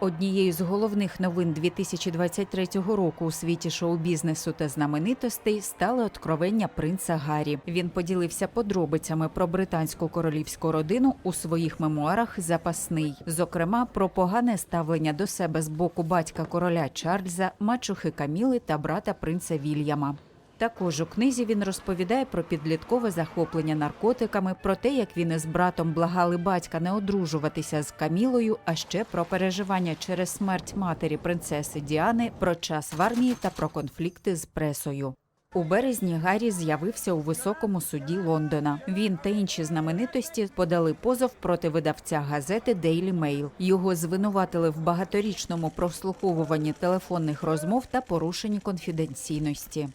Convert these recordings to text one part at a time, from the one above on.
Однією з головних новин 2023 року у світі шоу-бізнесу та знаменитостей стали откровення принца Гаррі. Він поділився подробицями про британську королівську родину у своїх мемуарах Запасний, зокрема про погане ставлення до себе з боку батька короля Чарльза, мачухи Каміли та брата принца Вільяма. Також у книзі він розповідає про підліткове захоплення наркотиками, про те, як він із братом благали батька не одружуватися з Камілою, а ще про переживання через смерть матері принцеси Діани, про час в армії та про конфлікти з пресою. У березні Гаррі з'явився у високому суді Лондона. Він та інші знаменитості подали позов проти видавця газети Daily Mail. Його звинуватили в багаторічному прослуховуванні телефонних розмов та порушенні конфіденційності.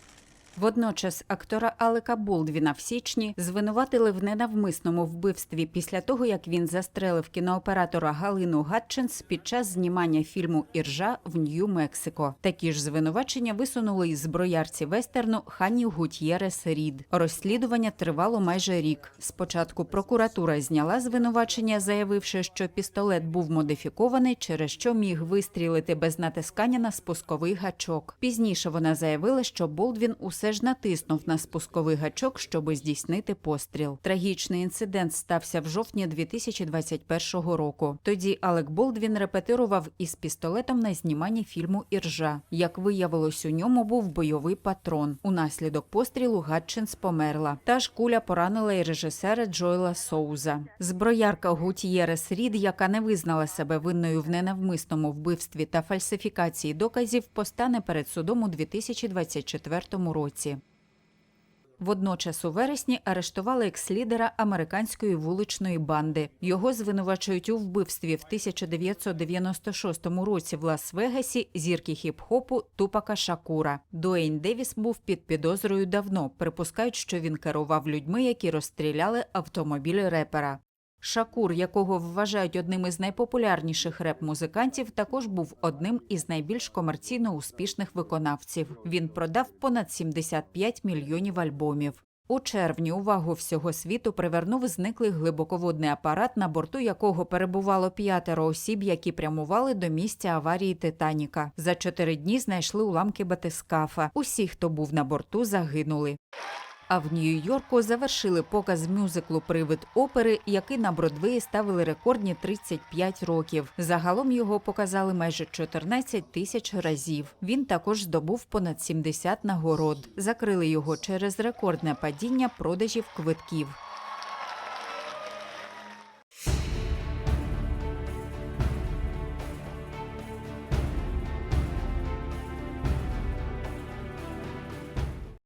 Водночас актора Алека Болдвіна в січні звинуватили в ненавмисному вбивстві після того, як він застрелив кінооператора Галину Гатчинс під час знімання фільму Іржа в Нью-Мексико. Такі ж звинувачення висунули із зброярці вестерну Хані Гутьєрес Рід. Розслідування тривало майже рік. Спочатку прокуратура зняла звинувачення, заявивши, що пістолет був модифікований, через що міг вистрілити без натискання на спусковий гачок. Пізніше вона заявила, що Болдвін усе ж натиснув на спусковий гачок, щоби здійснити постріл. Трагічний інцидент стався в жовтні 2021 року. Тоді Алек Болдвін репетирував із пістолетом на зніманні фільму Іржа. Як виявилось, у ньому був бойовий патрон. Унаслідок пострілу Гатчинс померла. Та ж куля поранила і режисера Джоела Соуза. Зброярка Гутьєрес Рід, яка не визнала себе винною в ненавмисному вбивстві та фальсифікації доказів, постане перед судом у 2024 році. Водночас у вересні арештували екс-лідера американської вуличної банди. Його звинувачують у вбивстві в 1996 році в Лас-Вегасі зірки хіп-хопу Тупака Шакура. Дуейн Девіс був під підозрою давно. Припускають, що він керував людьми, які розстріляли автомобіль репера. Шакур, якого вважають одним із найпопулярніших реп-музикантів, також був одним із найбільш комерційно успішних виконавців. Він продав понад 75 мільйонів альбомів. У червні увагу всього світу привернув зниклий глибоководний апарат, на борту якого перебувало п'ятеро осіб, які прямували до місця аварії Титаніка. За чотири дні знайшли уламки батискафа. Усі, хто був на борту, загинули. А в Нью-Йорку завершили показ мюзиклу Привид опери, який на Бродвеї ставили рекордні 35 років. Загалом його показали майже 14 тисяч разів. Він також здобув понад 70 нагород. Закрили його через рекордне падіння продажів квитків.